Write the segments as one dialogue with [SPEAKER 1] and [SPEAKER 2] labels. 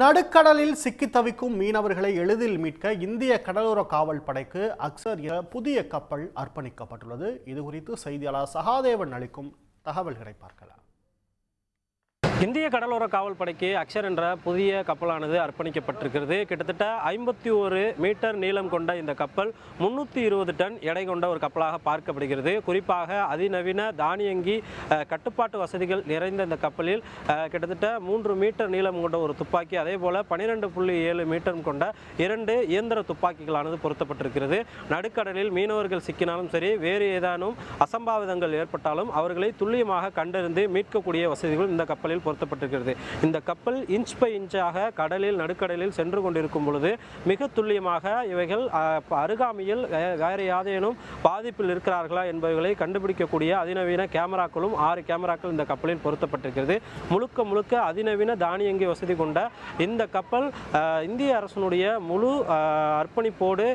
[SPEAKER 1] நடுக்கடலில் சிக்கித் தவிக்கும் மீனவர்களை எளிதில் மீட்க இந்திய கடலோர காவல் படைக்கு அக்சர் புதிய கப்பல் அர்ப்பணிக்கப்பட்டுள்ளது. இது குறித்து செய்தியாளர் சகாதேவன் அளிக்கும் தகவல்களை பார்க்கலாம்.
[SPEAKER 2] இந்திய கடலோர காவல் படைக்கு அக்ஷர் என்ற புதிய கப்பலானது அர்ப்பணிக்கப்பட்டிருக்கிறது. கிட்டத்தட்ட ஐம்பத்தி ஒரு மீட்டர் நீளம் கொண்ட இந்த கப்பல் முன்னூற்றி இருபது டன் எடை கொண்ட ஒரு கப்பலாக பார்க்கப்படுகிறது. குறிப்பாக அதிநவீன தானியங்கி கட்டுப்பாட்டு வசதிகள் நிறைந்த இந்த கப்பலில் கிட்டத்தட்ட மூன்று மீட்டர் நீளம் கொண்ட ஒரு துப்பாக்கி அதே போல் பனிரெண்டு புள்ளி ஏழு மீட்டர் கொண்ட இரண்டு இயந்திர துப்பாக்கிகளானது பொருத்தப்பட்டிருக்கிறது. நடுக்கடலில் மீனவர்கள் சிக்கினாலும் சரி வேறு ஏதானும் அசம்பாவிதங்கள் ஏற்பட்டாலும் அவர்களை துல்லியமாக கண்டறிந்து மீட்கக்கூடிய வசதிகள் இந்த கப்பலில் பொருத்தப்பட்டிருக்கிறது இந்த கப்பல் இன்ச் பை இன்ச்சாக கடலில் நடுக்கடலில் சென்று கொண்டிருக்கும் பொழுது மிக துல்லியமாக இவைகள் அருகாமையில் வேறு யாதேனும் பாதிப்பில் இருக்கிறார்களா என்பவர்களை கண்டுபிடிக்கக்கூடிய அதிநவீன கேமராக்களும் ஆறு கேமராக்கள் இந்த கப்பலில் பொருத்தப்பட்டிருக்கிறது. முழுக்க முழுக்க அதிநவீன தானியங்கி வசதி கொண்ட இந்த கப்பல் இந்திய அரசனுடைய முழு அர்ப்பணிப்போடு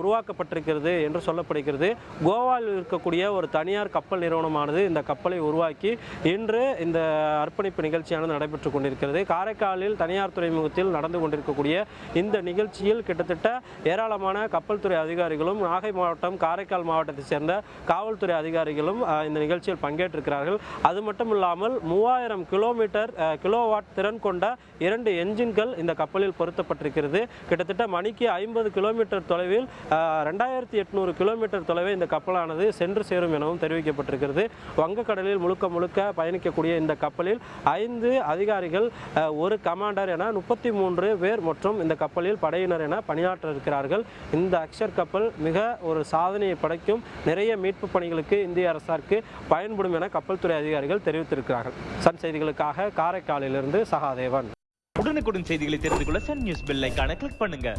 [SPEAKER 2] உருவாக்கப்பட்டிருக்கிறது என்று சொல்லப்படுகிறது. கோவாவில் இருக்கக்கூடிய ஒரு தனியார் கப்பல் நிறுவனமானது இந்த கப்பலை உருவாக்கி இன்று இந்த அர்ப்பணிப்பு நிகழ்ச்சியானது நடைபெற்று கொண்டிருக்கிறது. காரைக்காலில் தனியார் துறைமுகத்தில் நடந்து கொண்டிருக்கக்கூடிய இந்த நிகழ்ச்சியில் கிட்டத்தட்ட ஏராளமான கப்பல் துறை அதிகாரிகளும் நாகை மாவட்டம் காரைக்கால் மாவட்டத்தைச் சேர்ந்த காவல்துறை அதிகாரிகளும் இந்த நிகழ்ச்சியில் பங்கேற்றிருக்கிறார்கள். அது மட்டும் இல்லாமல் மூவாயிரம் கிலோமீட்டர் கிலோவாட் திறன் கொண்ட இரண்டு என்ஜின்கள் இந்த கப்பலில் பொருத்தப்பட்டிருக்கிறது. கிட்டத்தட்ட மணிக்கு ஐம்பது கிலோமீட்டர் தொலைவில் ரெண்டாயிரத்தி எட்நூறு கிலோமீட்டர் தொலைவில் இந்த கப்பலானது சென்று சேரும் எனவும் தெரிவிக்கப்பட்டிருக்கிறது. வங்கக்கடலில் முழுக்க முழுக்க பயணிக்கக்கூடிய இந்த கப்பலில் ஐந்து அதிகாரிகள் ஒரு கமாண்டர் என முப்பத்தி மூன்று பேர் மற்றும் இந்த கப்பலில் படையினர் என பணியாற்ற இருக்கிறார்கள் இந்த அக்ஷர் கப்பல் மிக ஒரு சாதனையை படைக்கும் நிறைய மீட்பு பணிகளுக்கு இந்திய அரசாருக்கு பயன்படும் என கப்பல் துறை அதிகாரிகள் தெரிவித்திருக்கிறார்கள். சன் செய்திகளுக்காக காரைக்காலிலிருந்து சகாதேவன்.
[SPEAKER 3] உடனுக்குடன் செய்திகளை தெரிந்து கொள்ள சன் நியூஸ் பெல் ஐகானை கிளிக் பண்ணுங்க.